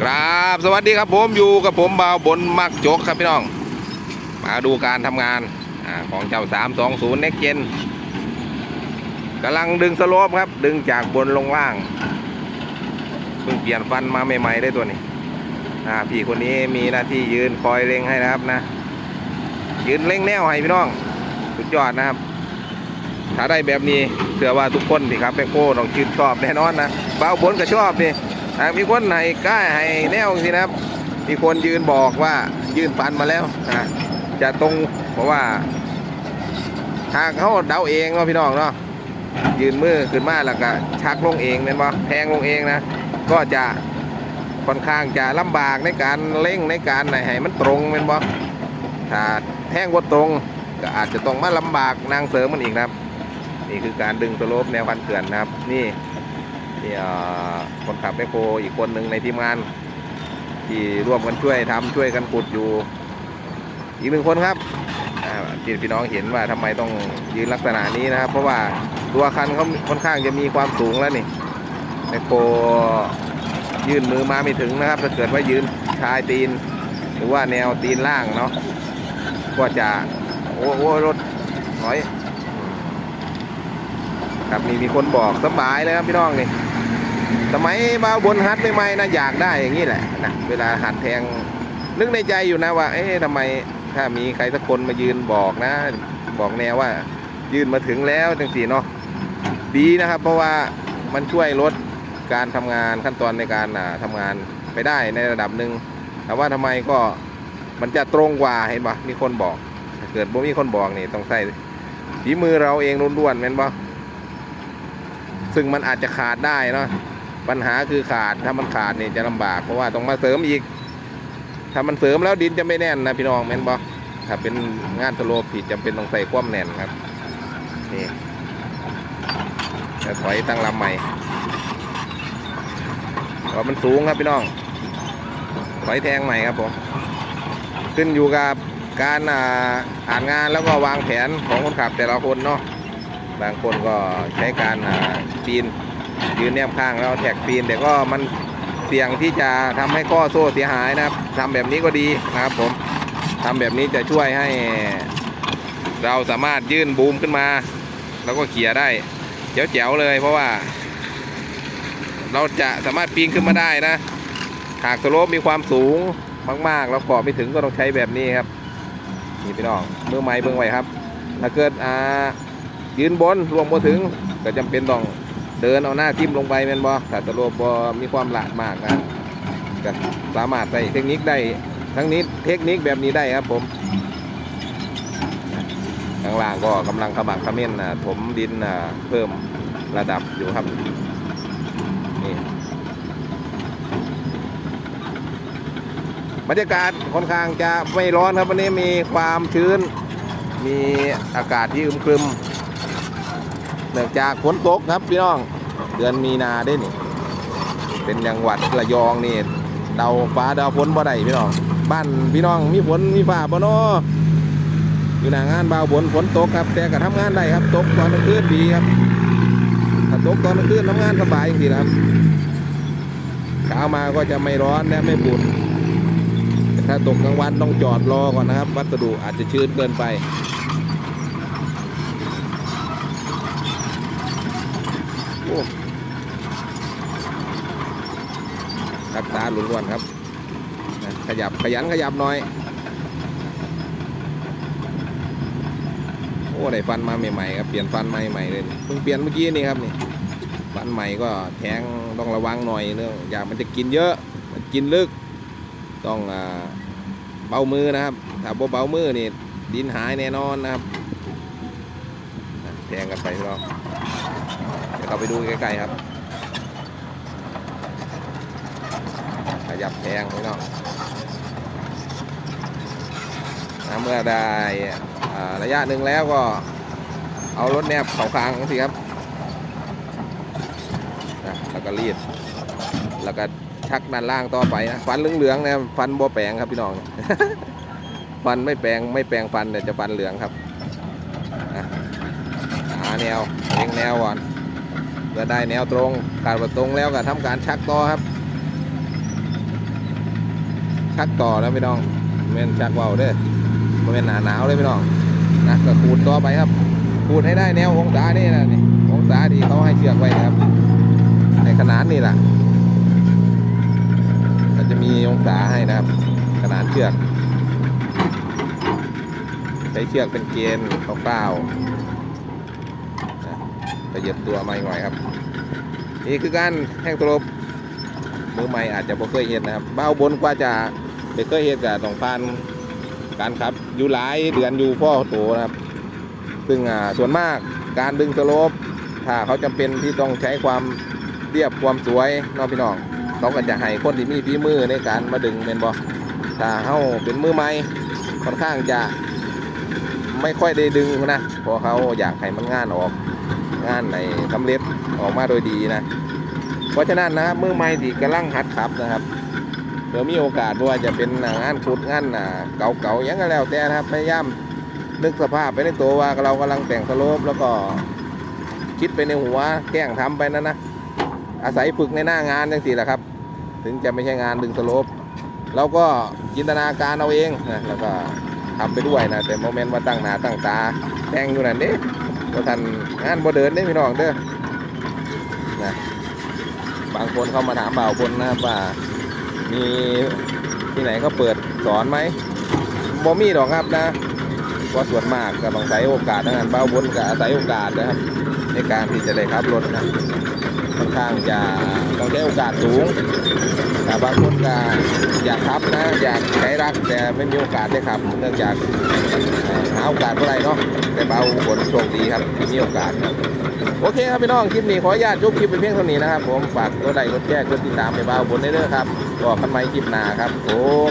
ครับสวัสดีครับผมอยู่กับผมบ่าวบนมักจกครับพี่น้อง มาดูการทำงานอของเจ้า 320 Next Gen กำลังดึงสโลปครับ ดึงจากบนลงล่างเพิ่งเปลี่ยนฟันมาใหม่ ๆ ได้ตัวนี้อาพี่คนนี้มีหน้าที่ยืนคอยเล็งให้นะครับนะ ยืนเล็งแนวให้พี่น้อง สุดยอดนะครับ ถ้าได้แบบนี้เชื่อว่าทุกคนที่ครับแมคโครต้องชื่นชอบแน่นอนนะบ่าวบนก็ชอบนี่ หากมีคนให้กล้าให้แนวสินะครับ มีคนยืนบอกว่ายืนฟันมาแล้วนะจะตรงเพราะว่าหากเขาเดาเองเนาะพี่น้องเนาะยืนมือขึ้นมาแล้วก็ชักลงเองเป็นบ่แทงลงเองนะ ก็จะค่อนข้างจะลำบากในการเร่งในการไหนให้มันตรงเป็นบ่ถ้าแทงบ่ตรงก็อาจจะต้องมาลำบากนางเสริมมันอีกนะครับ นี่คือการดึงสโลปแนวพันเขื่อนนะครับ นี่ นี่คนขับแมคโครอีกคนหนึ่งในทีมงาน ที่ร่วมกันช่วยทำช่วยกันขุดอยู่ อีกหนึ่งคนครับที่พี่น้องเห็นว่าทำไมต้องยืนลักษณะนี้นะครับ เพราะว่าตัวคันเขาค่อนข้างจะมีความสูงแล้วนี่แมคโครยื่นมือมาไม่ถึงนะครับ ถ้าเกิดว่ายืนชายตีน หรือว่าแนวตีนล่างเนาะก็จะโอ้โหรถถอย ครับนี่มีคนบอกสบายเลยครับพี่น้องนี่ สมัยบ้าบนฮัดใหม่ๆนะอยากได้อย่างนี้แหละนะเวลาหัดแทงนึกในใจอยู่นะว่า เอ๊ะทำไมถ้ามีใครสักคนมายืนบอกนะ บอกแนวว่า ยืนมาถึงแล้วจังสีเนาะดีนะครับ เพราะว่ามันช่วยลดการทำงานขั้นตอนในการอ่าทำงานไปได้ในระดับหนึ่งแต่ว่าทำไมก็มันจะตรงกว่าเห็นปะมีคนบอกถ้าเกิดบ่มีคนบอกนี่ต้องใส่ฝีมือเราเองล้วนๆแม่นปะซึ่งมันอาจจะขาดได้เนาะ ปัญหาคือขาดถ้ามันขาดนี่จะลำบากเพราะว่าต้องมาเสริมอีก ถ้ามันเสริมแล้วดินจะไม่แน่นนะพี่น้องแม่นบอถ้าเป็นงานสโลผิดจำเป็นต้องใส่ความแน่นครับนี่จะถอยตั้งลำใหม่เพราะมันสูงครับพี่น้องถอยแทงใหม่ครับผมขึ้นอยู่กับการอ่านงานแล้วก็วางแผนของคนขับแต่ละคนเนาะบางคนก็ใช้การปีน ยืนแนบข้างแล้วแท็กปีนแต่ก็มันเสี่ยงที่จะทำให้ข้อโซ่เสียหายนะครับทำแบบนี้ก็ดีนะครับผมทำแบบนี้จะช่วยให้ เราสามารถยื่นบูมขึ้นมา แล้วก็เขี่ยได้เจ๋วๆเลยเพราะว่า เราจะสามารถปีนขึ้นมาได้นะ หากสโลปมีความสูงมากๆแล้วเกาะไม่ถึงก็ต้องใช้แบบนี้ครับนี่พี่น้องมือไม้เบิ่งไว้ครับ ถ้าเกิดอ่ายืนบนรวมบ่ถึงก็จำเป็นต้อง เดินเอาหน้าทิ่มลงไปแม่นบ่ถ้าตะโลบบ่มีความหลาดมากนะก็สามารถใส่เทคนิคได้ทั้งนี้เทคนิคแบบนี้ได้ครับผมข้างล่างก็กำลังขมักขม้นนะถมดินนะเพิ่มระดับอยู่ครับนี่บรรยากาศค่อนข้างจะไม่ร้อนครับวันนี้มีความชื้น มีอากาศที่อึมครึม เนื่องจากฝนตกครับพี่น้องเดือนมีนาได้นี่ เป็นจังหวัดระยองนี่เดาฟ้าเดาฝนบ่ได้พี่น้อง บ้านพี่น้องมีฝนมีฟ้าบ่เนาะอยู่หน้างานบ่าวฝนฝนตกครับ แต่ก็ทำงานได้ครับ ตกตอนกลางคืนดีครับถ้าตกตอนกลางคืนทำงานสบายจริงๆนะครับเช้ามาก็จะไม่ร้อนและไม่บุ่นแต่ถ้าตกกลางวันต้องจอดรอก่อนนะครับ วัสดุอาจจะชื้นเกินไป รักษาหลุนวนครับ ขยับขยันขยับหน่อย โอ้ได้ฟันมาใหม่ๆครับเปลี่ยนฟันใหม่ๆเลยเพิ่งเปลี่ยนเมื่อกี้นี่ครับนี่ฟันใหม่ก็แทงต้องระวังหน่อยเนื่องอยางมันจะกินเยอะมันกินลึก ต้องเบามือนะครับถ้าบ่เบามือนี่ดินหายแน่นอนนะครับแทงกันไปรอบเดี๋ยวเราไปดูใกล้ๆครับ ยับแทงพี่น้องนะเมื่อได้ระยะหนึ่งแล้วก็เอารถแนบเขาคางสิครับนะแล้วก็รีด แล้วก็ชักด้านล่างต่อไปนะฟันเหลืองๆนะฟันบ่แปลงครับพี่น้อง ฟันไม่แปลงไม่แปลงฟันแต่จะฟันเหลืองครับอะหาแนวเล็งแนวก่อนเพื่อได้แนวตรงการประตรงแล้วก็ทำการชักต่อครับ คักต่อนะพี่น้องแม่นชักเว้าเด้อบ่แม่นหนาหนาวเลยพี่น้องนะก็ขูดต่อไปครับขูดให้ได้แนวองศานี่นะนี่องศาที่เขาให้เชือกไว้ครับ ในขนาดนี่แหละก็จะมีองศาให้นะครับ ขนาดเชือก ใช้เชือกเป็นเกณฑ์คร่าๆนะขยับตัวมาหน่อยครับ นี่คือการแห้งตลบมือใหม่อาจจะบ่เคยเห็นนะครับเบ้าบนกว่าจะ ไปเคยเห็นกับต้องผ่านการขับอยู่หลายเดือนอยู่พ่อโตนะครับ ซึ่งอ่าส่วนมากการดึงสโลปถ้าเขาจำเป็นที่ต้องใช้ความเรียบความสวยน้องพี่น้องเขาก็จะให้คนที่มีฝีมือในการมาดึงเป็นบอถ้าเขาเป็นมือใหม่ค่อนข้างจะไม่ค่อยได้ดึงนะเพราะเขาอยากให้มันงานออกงานในสำเร็จออกมาโดยดีนะ เพราะฉะนั้นนะครับมือใหม่ที่กำลังหัดขับนะครับ เดี๋ยวมีโอกาสว่าจะเป็นงานขุดงานอ่าเก่าๆหยังก็แล้วแต่นะครับพยายามนึกสภาพไปในตัวว่าเรากำลังแต่งสโลปแล้วก็คิดไปในหัวแกล้งทำไปนั่นนะอาศัยฝึกในหน้างานจังสี่แหละครับ ถึงจะไม่ใช่งานดึงสโลปเราก็จินตนาการเอาเองนะแล้วก็ทำไปด้วยนะแต่โมเมนต์ว่าตั้งหน้าตั้งตาแต่งอยู่นั่นเด้ก็ทันงานบ่เดินเด้พี่น้องเด้อนะบางคนเข้ามาถามเปล่าคนนะครับว่า มีที่ไหนเขาเปิดสอนไหมบอมีหรอกครับนะเพราะส่วนมากก็ต้องใช้โอกาสทางานเบ้าบนก็อาศัยโอกาสนะครับ ในการที่จะได้ขับรถนะ ค่อนข้างจะต้องใช้โอกาสสูงแต่บางคนก็อยากขับนะอยากใช้รักแต่ไม่มีโอกาสได้ขับเนื่องจากหาโอกาสเมื่อไรเนาะแต่เบาบนโชคดีครับที่มีโอกาสครับโอเคครับพี่น้องคลิปนี้ขออนุญาตยกคลิปไปเพียงเท่านี้นะครับ ผมฝากกดไลค์กดแชร์กดติดตามไปเบาบนได้เลยครับก็กันใหม่คลิปหน้าครับผม